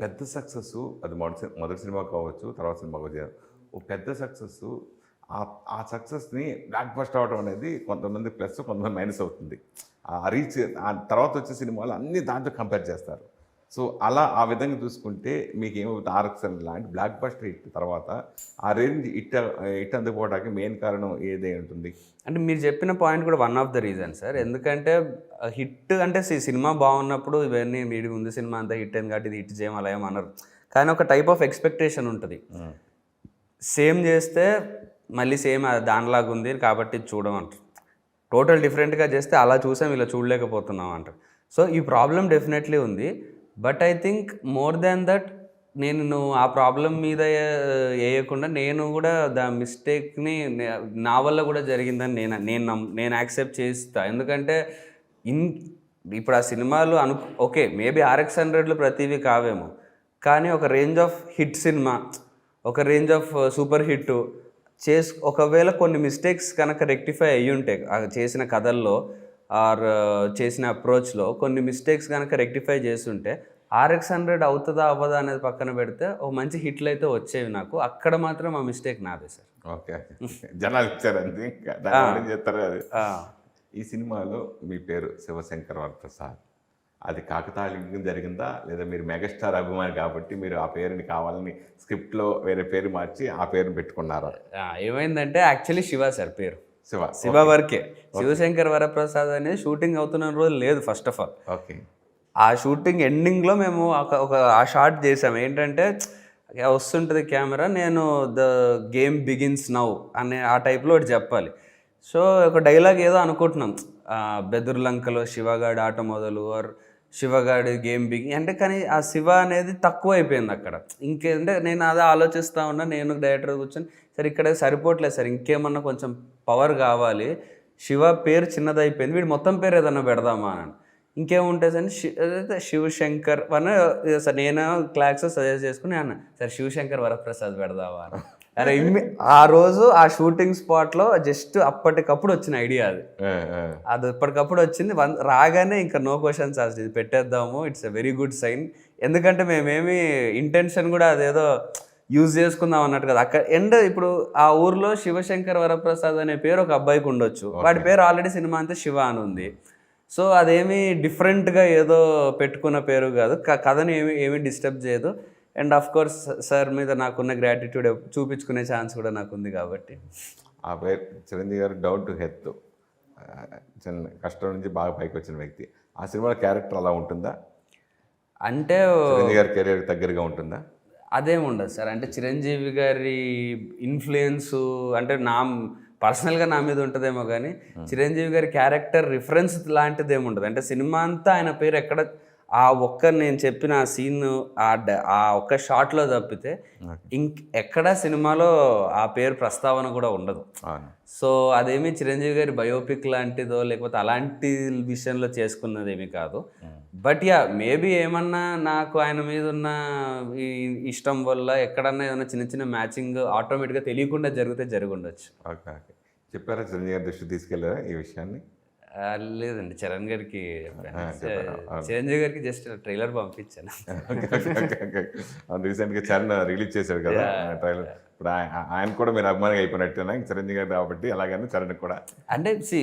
పెద్ద సక్సెస్ అది మొదటి మొదటి సినిమా కావచ్చు తర్వాత సినిమా కావచ్చు ఓ పెద్ద సక్సెస్ ఆ ఆ సక్సెస్ని బ్లాక్ బస్ట్ అవడం అనేది కొంతమంది ప్లస్ కొంతమంది మైనస్ అవుతుంది. ఆ రీచ్ ఆ తర్వాత వచ్చే సినిమాలు అన్ని దాంతో కంపేర్ చేస్తారు. సో అలా ఆ విధంగా చూసుకుంటే మీకు ఏమవుతుంది ఆర్ఎక్సన్ లాంటి బ్లాక్ బస్టర్ హిట్ తర్వాత ఆ రేంజ్ ఇట్ ఇట్ అందుకోవడానికి మెయిన్ కారణం ఏదై ఉంటుంది? అంటే మీరు చెప్పిన పాయింట్ కూడా one of the reason sir. ఎందుకంటే హిట్ అంటే సినిమా బాగున్నప్పుడు ఇవన్నీ మీడి ముందు సినిమా అంతా హిట్ అయింది కాబట్టి ఇది హిట్ చేయం అలా ఏమన్నారు కానీ ఒక టైప్ ఆఫ్ ఎక్స్పెక్టేషన్ ఉంటుంది. సేమ్ చేస్తే మళ్ళీ సేమ్ దానిలాగా ఉంది కాబట్టి చూడమంటారు టోటల్ డిఫరెంట్గా చేస్తే అలా చూసాం ఇలా చూడలేకపోతున్నాం అంటారు. సో ఈ ప్రాబ్లం డెఫినెట్లీ ఉంది. But I think more than that నేను నువ్వు ఆ ప్రాబ్లం మీద వేయకుండా నేను కూడా దా మిస్టేక్ని నా వల్ల కూడా జరిగిందని నేను నేను నమ్- నేను యాక్సెప్ట్ చేస్తా. ఎందుకంటే ఇన్ ఇప్పుడు ఆ సినిమాలు అను ఓకే మేబీ ఆర్ఎక్స్ హండ్రెడ్లు ప్రతివి కావేమో కానీ ఒక రేంజ్ ఆఫ్ హిట్ సినిమా ఒక రేంజ్ ఆఫ్ సూపర్ హిట్ చేసు ఒకవేళ కొన్ని మిస్టేక్స్ కనుక రెక్టిఫై అయ్యి ఉంటాయి చేసిన కథల్లో ఆర్ చేసిన అప్రోచ్లో కొన్ని మిస్టేక్స్ కనుక రెక్టిఫై చేస్తుంటే ఆర్ఎక్స్ హండ్రెడ్ అవుతుందా అవ్వదా అనేది పక్కన పెడితే ఒక మంచి హిట్లు అయితే వచ్చేవి నాకు. అక్కడ మాత్రం ఆ మిస్టేక్ నాదే సార్. ఓకే జనాలు ఇచ్చారు అంతే. ఇంకా దాని గురించి చెప్తారు అది? ఈ సినిమాలో మీ పేరు శివశంకర్ వరప్రసాద్ అది కాకతాళీయంగా జరిగిందా? లేదా మీరు మెగాస్టార్ అభిమాని కాబట్టి మీరు ఆ పేరుని కావాలని స్క్రిప్ట్లో వేరే పేరు మార్చి ఆ పేరుని పెట్టుకున్నారా? ఏమైందంటే యాక్చువల్లీ శివ సార్ పేరు. శివ. శివ వరకే. శివశంకర్ వరప్రసాద్ అనేది షూటింగ్ అవుతున్న రోజు లేదు ఫస్ట్ ఆఫ్ ఆల్ ఓకే. ఆ షూటింగ్ ఎండింగ్లో మేము ఒక ఒక ఆ షార్ట్ చేసాం ఏంటంటే వస్తుంటుంది కెమెరా నేను ద గేమ్ బిగిన్స్ నౌ అనే ఆ టైప్లో ఒకటి చెప్పాలి. సో ఒక డైలాగ్ ఏదో అనుకుంటున్నాం. బెదుర్లంకలో శివగాడి ఆట మొదలు ఆర్ శివగాడి గేమ్ బిగి అంటే కానీ ఆ శివ అనేది తక్కువ అయిపోయింది అక్కడ ఇంకేంటే నేను అదే ఆలోచిస్తూ ఉన్నా నేను డైరెక్టర్ కూర్చొని సరే ఇక్కడ సరిపోవట్లేదు సార్ ఇంకేమన్నా కొంచెం పవర్ కావాలి. శివ పేరు చిన్నదైపోయింది వీడు మొత్తం పేరు ఏదన్నా పెడదామా? అని. ఇంకేముంటే సార్ అయితే శివశంకర్ వన సార్ నేను క్లాక్స్ సజెస్ట్ చేసుకుని అన్న సార్ శివశంకర్ వరప్రసాద్ పెడదామా? అని. అరే ఆ రోజు ఆ షూటింగ్ స్పాట్లో జస్ట్ అప్పటికప్పుడు వచ్చిన ఐడియా అది. అది ఇప్పటికప్పుడు వచ్చింది. రాగానే ఇంకా నో క్వశ్చన్స్ అసలు ఇది పెట్టేద్దాము. It's a very good sign. ఎందుకంటే మేమేమి ఇంటెన్షన్ కూడా అదేదో యూజ్ చేసుకుందాం అన్నట్టు కదా. అక్కడ ఎండ్ ఇప్పుడు ఆ ఊర్లో శివశంకర్ వరప్రసాద్ అనే పేరు ఒక అబ్బాయికి ఉండొచ్చు. వాడి పేరు ఆల్రెడీ సినిమా అంతా శివ అని ఉంది. సో అదేమి డిఫరెంట్గా ఏదో పెట్టుకున్న పేరు కాదు. కథని ఏమి ఏమీ డిస్టర్బ్ చేయదు. అండ్ ఆఫ్ కోర్స్ సార్ మీద నాకున్న గ్రాటిట్యూడ్ చూపించుకునే ఛాన్స్ కూడా నాకు ఉంది కాబట్టి. ఆ పేరు చిరంజీవి గారు డౌన్ టు హెత్ చిన్న కష్టం నుంచి బాగా పైకి వచ్చిన వ్యక్తి. ఆ సినిమాలో క్యారెక్టర్ అలా ఉంటుందా? అంటే చిరంజీవి గారి కెరీర్ దగ్గరగా ఉంటుందా? అదేం ఉండదు సార్. అంటే చిరంజీవి గారి ఇన్ఫ్లుయెన్స్ అంటే నా పర్సనల్గా నా మీద ఉంటుందేమో కానీ చిరంజీవి గారి క్యారెక్టర్ రిఫరెన్స్ లాంటిది ఏమి ఉండదు. అంటే సినిమా అంతా ఆయన పేరు ఎక్కడ ఆ ఒక్క నేను చెప్పిన ఆ సీన్ ఆ ఒక్క షాట్లో తప్పితే ఇంక్ ఎక్కడ సినిమాలో ఆ పేరు ప్రస్తావన కూడా ఉండదు. సో అదేమి చిరంజీవి గారి బయోపిక్ లాంటిదో లేకపోతే అలాంటి విషయంలో చేసుకున్నది ఏమీ కాదు బట్ యా మేబీ ఏమన్నా నాకు ఆయన మీద ఉన్న ఈ ఇష్టం వల్ల ఎక్కడన్నా ఏదైనా చిన్న చిన్న మ్యాచింగ్ ఆటోమేటిక్గా తెలియకుండా జరిగితే జరిగి ఉండొచ్చు. చెప్పారా చిరంజీవి గారి దృష్టి తీసుకెళ్ళారా ఈ విషయాన్ని? లేదండి. చరణ్ గారికి. చిరంజీవి గారికి జస్ట్ ట్రైలర్ పంపించాను. రీసెంట్గా చరణ్ రిలీజ్ చేశాడు కదా ట్రైలర్. ఇప్పుడు ఆయ- ఆయన కూడా మీరు అభిమానిగా అయిపోయినట్టేనా? చిరంజీవి గారు కాబట్టి అలాగని చరణ్ కూడా. అంటే సి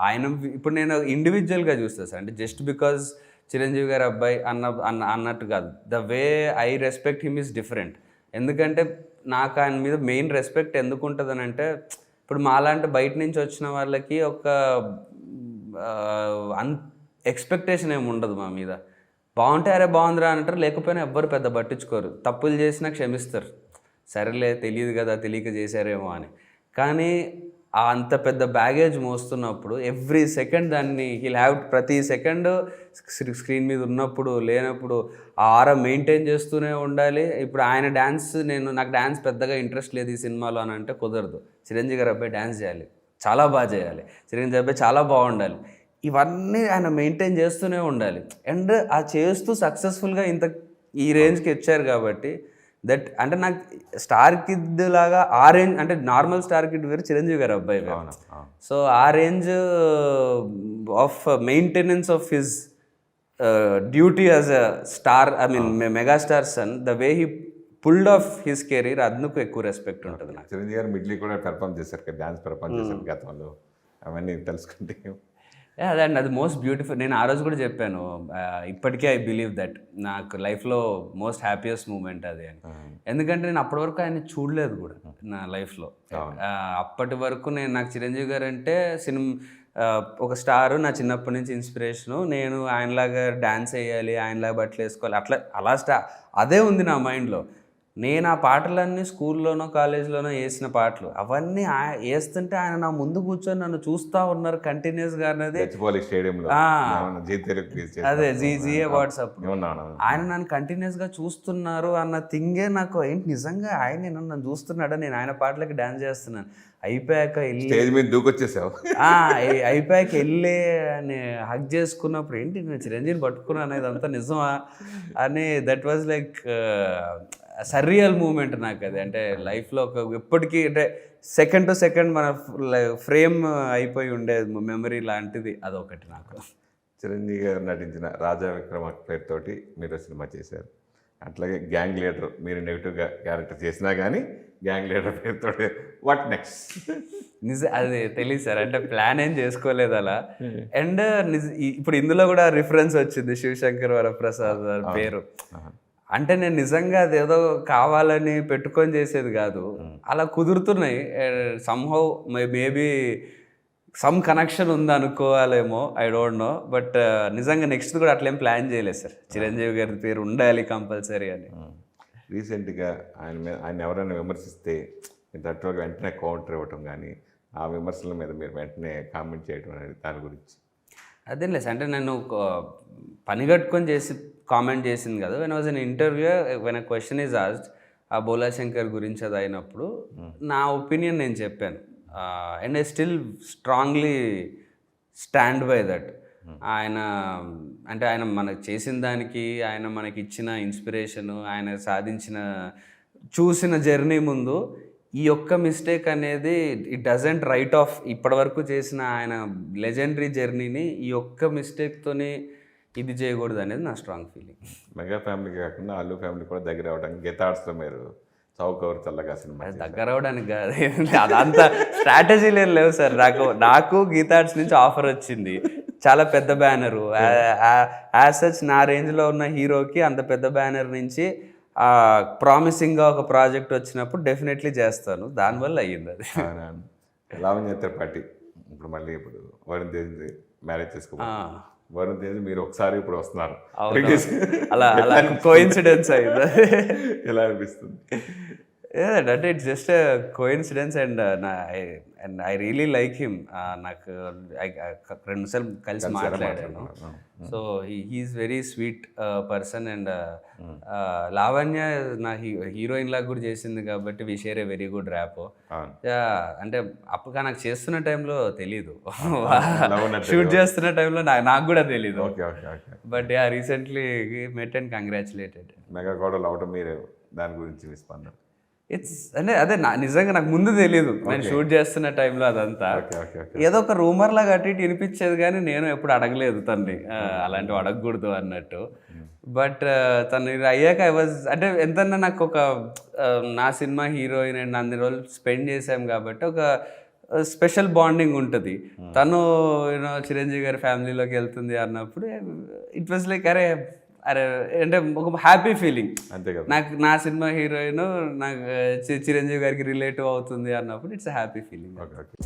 ఆయన ఇప్పుడు నేను ఇండివిజువల్గా చూస్తాను సార్. అంటే జస్ట్ బికాజ్ చిరంజీవి గారి అబ్బాయి అన్న అన్న అన్నట్టు కాదు. The way I respect him is different ఎందుకంటే నాకు ఆయన మీద మెయిన్ రెస్పెక్ట్ ఎందుకు అంటే ఇప్పుడు మాలాంటి బయట నుంచి వచ్చిన వాళ్ళకి ఒక అన్ ఎక్స్పెక్టేషన్ ఏమి ఉండదు మా మీద. బాగుంటే అరే బాగుందిరా అంటారు లేకపోయినా ఎవ్వరు పెద్ద పట్టించుకోరు. తప్పులు చేసినా క్షమిస్తారు. సరేలే తెలియదు కదా తెలియక చేశారేమో అని. కానీ ఆ అంత పెద్ద బ్యాగేజ్ మోస్తున్నప్పుడు ఎవ్రీ సెకండ్ దాన్ని హీల్ హ్యావ్ ప్రతి సెకండ్ స్క్రీన్ మీద ఉన్నప్పుడు లేనప్పుడు ఆ ఆర మెయింటైన్ చేస్తూనే ఉండాలి. ఇప్పుడు ఆయన డ్యాన్స్ నేను నాకు డ్యాన్స్ పెద్దగా ఇంట్రెస్ట్ లేదు ఈ సినిమాలో అని అంటే కుదరదు. చిరంజీవి గారు అబ్బాయి డ్యాన్స్ చేయాలి. చాలా బాగా చేయాలి. చిరంజీవి అబ్బాయి చాలా బాగుండాలి. ఇవన్నీ ఆయన మెయింటైన్ చేస్తూనే ఉండాలి. అండ్ ఆ చేస్తూ సక్సెస్ఫుల్గా ఇంత ఈ రేంజ్కి వచ్చారు కాబట్టి దట్ అంటే నాకు స్టార్ కిడ్ లాగా ఆ రేంజ్ అంటే నార్మల్ స్టార్ కిడ్ వేరు చిరంజీవి గారు అబ్బాయి సో ఆ range of maintenance of his duty as a star I mean megastar son the way he pulled off his career అందుకు ఎక్కువ రెస్పెక్ట్ ఉంటుంది నాకు. చిరంజీవి గారు మిడ్లీ కూడా పెర్ఫామ్ చేశారు కదా డ్యాన్స్ పెర్ఫామ్ చేశారు గతంలో అవన్నీ తెలుసుకుంటే అదే అండి అది మోస్ట్ బ్యూటిఫుల్ నేను ఆ రోజు కూడా చెప్పాను ఇప్పటికీ ఐ బిలీవ్ దట్ నాకు లైఫ్లో మోస్ట్ హ్యాపీయెస్ట్ మూమెంట్ అది అని. ఎందుకంటే నేను అప్పటి వరకు ఆయన చూడలేదు కూడా నా లైఫ్లో అప్పటి వరకు నేను నాకు చిరంజీవి గారు అంటే సినిమా ఒక స్టారు నా చిన్నప్పటి నుంచి ఇన్స్పిరేషను నేను ఆయనలాగా డ్యాన్స్ వేయాలి ఆయనలాగా బట్టలు వేసుకోవాలి అట్లా అలా స్టా అదే ఉంది నా మైండ్లో నేను ఆ పాటలన్నీ స్కూల్లోనో కాలేజ్లోనో వేసిన పాటలు. అవన్నీ వేస్తుంటే ఆయన నా ముందు కూర్చొని నన్ను చూస్తూ ఉన్నారు కంటిన్యూస్గా అనేది. అదే జీ జీ అవార్డ్స్ అప్పుడు ఆయన నన్ను కంటిన్యూస్గా చూస్తున్నారు అన్న థింగే నాకు ఏంటి నిజంగా ఆయన నన్ను చూస్తున్నాడా? నేను ఆయన పాటలకి డాన్స్ చేస్తున్నాను. అయిపోయాక వెళ్ళి దూకొచ్చేసావు. అయిపోయాక వెళ్ళి అని హక్ చేసుకున్నప్పుడు ఏంటి నేను చిరంజీవిని పట్టుకున్నాను ఇదంతా నిజమా? అని that was like surreal moment నాకు అది. అంటే లైఫ్లో ఒక ఎప్పటికీ అంటే సెకండ్ టు సెకండ్ మన ఫ్రేమ్ అయిపోయి ఉండేది మెమరీ లాంటిది అదొకటి నాకు. చిరంజీవి గారు నటించిన రాజా విక్రమ పేరుతోటి మీరు సినిమా చేశారు. అట్లాగే గ్యాంగ్ లీడర్ మీరు నెగిటివ్గా క్యారెక్టర్ చేసినా కానీ గ్యాంగ్ లీడర్ పేరుతోటి వాట్ నెక్స్ట్ నిజ అది తెలియదు సార్. అంటే ప్లాన్ ఏం చేసుకోలేదు అలా. అండ్ ఇప్పుడు ఇందులో కూడా రిఫరెన్స్ వచ్చింది శివశంకర్ వరప్రసాద్ గారి పేరు. అంటే నేను నిజంగా అదేదో కావాలని పెట్టుకొని చేసేది కాదు. అలా కుదురుతున్నాయి. సంహౌ మేబీ సమ్ కనెక్షన్ ఉంది అనుకోవాలేమో ఐ డోంట్ నో బట్ నిజంగా నెక్స్ట్ కూడా అట్లేం ప్లాన్ చేయలేదు సార్. చిరంజీవి గారి పేరు ఉండాలి కంపల్సరీ అని. రీసెంట్గా ఆయన మీద ఆయన ఎవరైనా విమర్శిస్తే మీరు తట్టుగా వెంటనే కౌంటర్ ఇవ్వటం కానీ ఆ విమర్శల మీద మీరు వెంటనే కామెంట్ చేయడం అనేది దాని గురించి. అదేం లేదు అంటే నేను పని కట్టుకొని చేసి కామెంట్ చేసింది కదా. When was an interview when a question is asked ఆ బోలా శంకర్ గురించి అది అయినప్పుడు నా ఒపీనియన్ నేను చెప్పాను. And I still strongly stand by that ఆయన అంటే ఆయన మనకు చేసిన దానికి ఆయన మనకి ఇచ్చిన ఇన్స్పిరేషను ఆయన సాధించిన చూసిన జర్నీ ముందు ఈ ఒక్క మిస్టేక్ అనేది ఇట్ డజంట్ రైట్ ఆఫ్ ఇప్పటివరకు చేసిన ఆయన లెజెండరీ జర్నీని ఈ ఒక్క మిస్టేక్తోనే ఇది చేయకూడదు అనేది నా స్ట్రాంగ్ ఫీలింగ్. మెగా ఫ్యామిలీ కాకుండా అల్లు ఫ్యామిలీ కూడా దగ్గర అవ్వడానికి గెతాడ్స్లో మీరు చౌకవర్ చల్లగా సినిమా. దగ్గర అవడానికి కాదు. అదంతా స్ట్రాటజీలు ఏం లేవు సార్. నాకు నాకు గీతార్ట్స్ నుంచి ఆఫర్ వచ్చింది. చాలా పెద్ద బ్యానరు యాజ్ సచ్ నా రేంజ్లో ఉన్న హీరోకి అంత పెద్ద బ్యానర్ నుంచి ప్రామిసింగ్గా ఒక ప్రాజెక్ట్ వచ్చినప్పుడు డెఫినెట్లీ చేస్తాను. దానివల్ల అయ్యింది అది? లావణ్య త్రిపాఠి. ఇప్పుడు మళ్ళీ ఇప్పుడు వరుణ్ మ్యారేజ్ చేసుకో వరుణ్ తేజ్ మీరు ఒకసారి ఇప్పుడు వస్తున్నారు. అలా అలా కోయిన్సిడెన్స్ అయింది. ఎలా అనిపిస్తుంది? అంటే it's just coincidence and and I really like him నాకు రెండు సార్లు కలిసి మాట్లాడాను so he is very sweet person and Lavanya నా హీరోయిన్ లాగా కూడా చేసింది కాబట్టి we share a very good rapport అంటే అప్పుడు నాకు చేస్తున్న టైంలో తెలీదు. షూట్ చేస్తున్న టైంలో నాకు కూడా తెలీదు. But yeah recently met and congratulated mega గోడలు అవటం మీరు దాని గురించి స్పందన. ఇట్స్ అంటే అదే నా నిజంగా నాకు ముందు తెలియదు నేను షూట్ చేస్తున్న టైంలో అదంతా. ఏదో ఒక రూమర్ లాగా అటు ఇటు వినిపించేది కానీ నేను ఎప్పుడు అడగలేదు తన్ని. ఆ, అలాంటివి అడగకూడదు అన్నట్టు. బట్ తను ఇది అయ్యాక ఐ వాజ్ అంటే ఎంతన్నా నాకు ఒక నా సినిమా హీరోయిన్ అండ్ అన్ని రోజులు స్పెండ్ చేసాం కాబట్టి ఒక స్పెషల్ బాండింగ్ ఉంటుంది. తను యూనో చిరంజీవి గారి ఫ్యామిలీలోకి వెళ్తుంది అన్నప్పుడు ఇట్ వాజ్ లైక్ అరే అరే అంటే ఒక హ్యాపీ ఫీలింగ్ అంతే కదా. నాకు నా సినిమా హీరోయిన్ నాకు చిరంజీవి గారికి రిలేటివ్ అవుతుంది అన్నప్పుడు it's happy feeling okay okay.